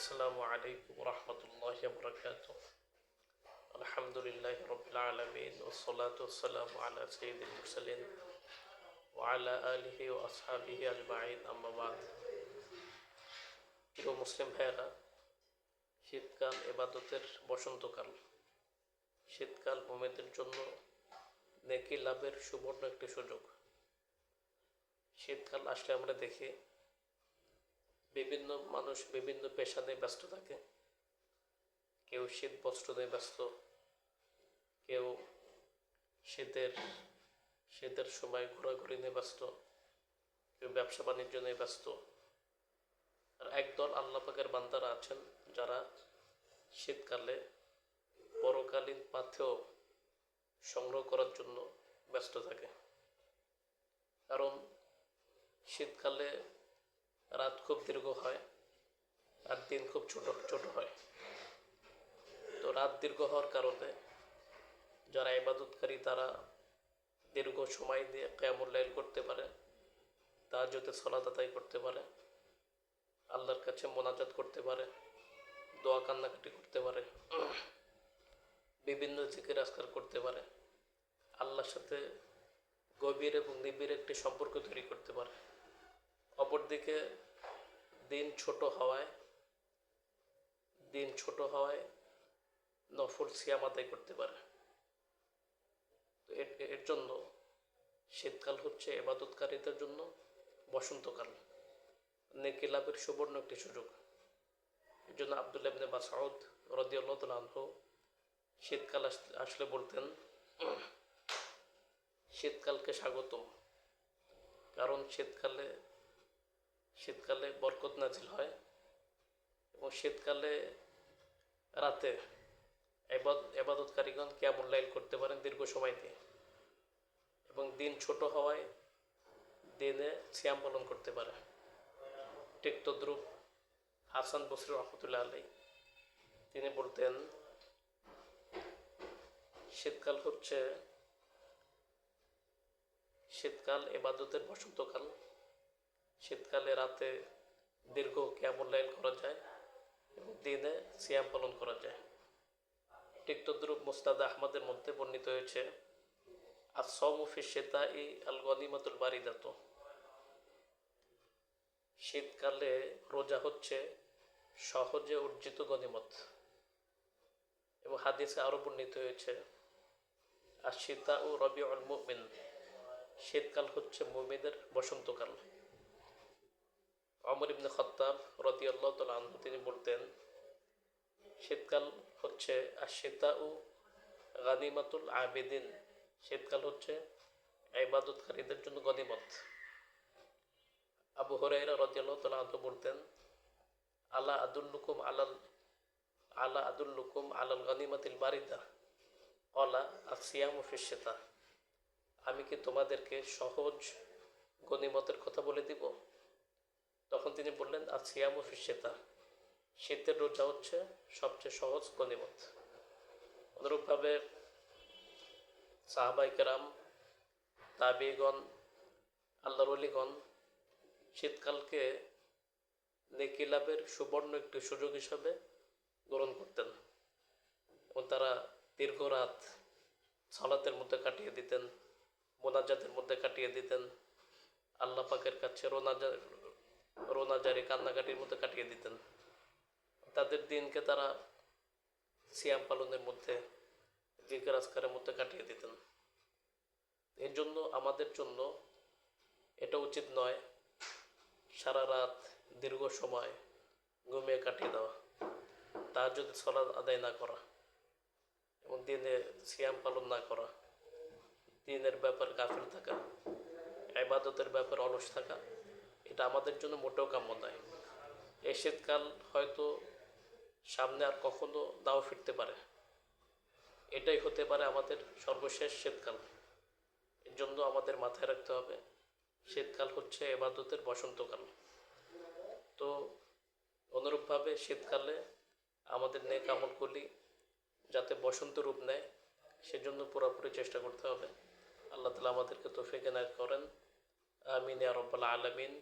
السلام عليكم ورحمة الله وبركاته الحمد لله رب العالمين والصلاة والسلام على سيد المرسلين وعلى آله وأصحابه أجمعين أما بعد প্রিয় মুসলিম ভাইয়েরা শীতকাল এবাদতের বসন্তকাল শীতকাল মোমেদের জন্য নেকি লাভের সুবর্ণ একটি সুযোগ শীতকাল আসলে আমরা দেখি বিভিন্ন মানুষ বিভিন্ন পেশা নিয়ে ব্যস্ত থাকে। কেউ শীত বস্ত্র নিয়ে ব্যস্ত, কেউ শীতের শীতের সময় ঘোরাঘুরি নিয়ে ব্যস্ত, কেউ ব্যবসা বাণিজ্য নিয়ে ব্যস্ত। আর একদল আল্লাহ পাকের বান্দারা আছেন যারা শীতকালে পরকালীন পাথেও সংগ্রহ করার জন্য ব্যস্ত থাকে। কারণ শীতকালে রাত খুব দীর্ঘ হয় আর দিন খুব ছোট ছোট হয়। তো রাত দীর্ঘ হওয়ার কারণে যারা ইবাদতকারী, তারা দীর্ঘ সময় দিয়ে কেয়ামুল্লাইল করতে পারে তা যদি সলাত আদায় করতে পারে, আল্লাহর কাছে মোনাজাত করতে পারে, দোয়া কান্নাকাটি করতে পারে, বিভিন্ন জিকির আজকার করতে পারে, আল্লাহর সাথে গভীর এবং নিবিড় একটি সম্পর্ক তৈরি করতে পারে। অপরদিকে দিন ছোট হওয়ায়, দিন ছোট হওয়ায় নফল সিয়াম আদায় করতে পারে। তো এর জন্য শীতকাল হচ্ছে এবাদতকারীদের জন্য বসন্তকাল। নেকি লাভের সুবর্ণ একটি সুযোগ। এর জন্য আবদুল্লাহ ইবনে মাসউদ রাদিয়াল্লাহু তাআলা আনহু শীতকাল আস- আসলে বলতেন, শীতকালকে স্বাগতম। কারণ শীতকালে শীতকালে বরকত নাজিল হয় এবং শীতকালে রাতে এবাদ- এবাদতকারীগণ কেমন লাইল করতে পারেন দীর্ঘ সময় দিয়ে এবং দিন ছোট হওয়ায় দিনে সিয়াম পালন করতে পারে। ঠিক তদ্রুপ হাসান বসরি রহমতুল্লাহ আলী তিনি বলতেন, শীতকাল হচ্ছে, শীতকাল এবাদতের বসন্তকাল। শীতকালে রাতে দীর্ঘ কেমন লাইল করা যায় এবং দিনে সিয়াম পালন করা যায়। ঠিক তদ্রুপ মুস্তাদ আহমদের মধ্যে বর্ণিত হয়েছে আর সমুফি শ্বেতা ই আল গনিমাতুল বারিদাত। শীতকালে রোজা হচ্ছে সহজে অর্জিত গনিমত। এবং হাদিসে আরও বর্ণিত হয়েছে আর সীতা ও রবি অল মুমিন। শীতকাল হচ্ছে মুমিদের বসন্তকাল। অমর ইবনে খত্তাব রদিয়াল্লাহ তাল আনহু, তিনি বলতেন, শীতকাল হচ্ছে আশিতা ও গানিমাতুল আবেদিন। শীতকাল হচ্ছে ইবাদতকারীদের জন্য গনিমত। আবু হরাইরা রদিয়াল্লাহ তাল আনহু বলতেন, আলা আদুল্লুকুম আলাল, আলা আদুল্লুকুম আলাল গানিমাতিল বারিদা, অলা আসিয়াম ফিসেতা আমি কি তোমাদেরকে সহজ গনিমতের কথা বলে দিব? তখন তিনি বললেন আর সিয়াম ফিসেতা শীতের রোজা হচ্ছে সবচেয়ে সহজ গনিমত অনুরূপভাবে সাহাবাই কেরাম, তাবিগণ, আল্লাহর অলিগণ শীতকালকে নেকি লাভের সুবর্ণ একটি সুযোগ হিসাবে গ্রহণ করতেন এবং তারা দীর্ঘ রাত সালাতের মধ্যে কাটিয়ে দিতেন, মোনাজাতের মধ্যে কাটিয়ে দিতেন। আল্লাহ পাকের কাছে রোনাজা রোনাজারি কান্নাকাটির মধ্যে কাটিয়ে দিতেন। তাদের দিনকে তারা সিয়াম পালনের মধ্যে জিকের আজকারের মধ্যে কাটিয়ে দিতেন। এর জন্য আমাদের জন্য এটা উচিত নয় সারা রাত দীর্ঘ সময় ঘুমিয়ে কাটিয়ে দেওয়া তার যদি সলাদ আদায় না করা এবং দিনে সিয়াম পালন না করা, দিনের ব্যাপার গাফিল থাকা, ইবাদতের ব্যাপারে অলস থাকা এটা আমাদের জন্য মোটেও কাম্য নয়। এই শীতকাল হয়তো সামনে আর কখনো দাও ফিরতে পারে। এটাই হতে পারে আমাদের সর্বশেষ শীতকাল। এর জন্য আমাদের মাথায় রাখতে হবে, শীতকাল হচ্ছে এবাদতের বসন্তকাল। তো অনুরূপভাবে শীতকালে আমাদের নেক আমলগুলি যাতে বসন্ত রূপ নেয়, সেজন্য পুরোপুরি চেষ্টা করতে হবে। আল্লাহ তালা আমাদেরকে তৌফিক এনায়ত করেন। আমিন রব্বাল আলমিন।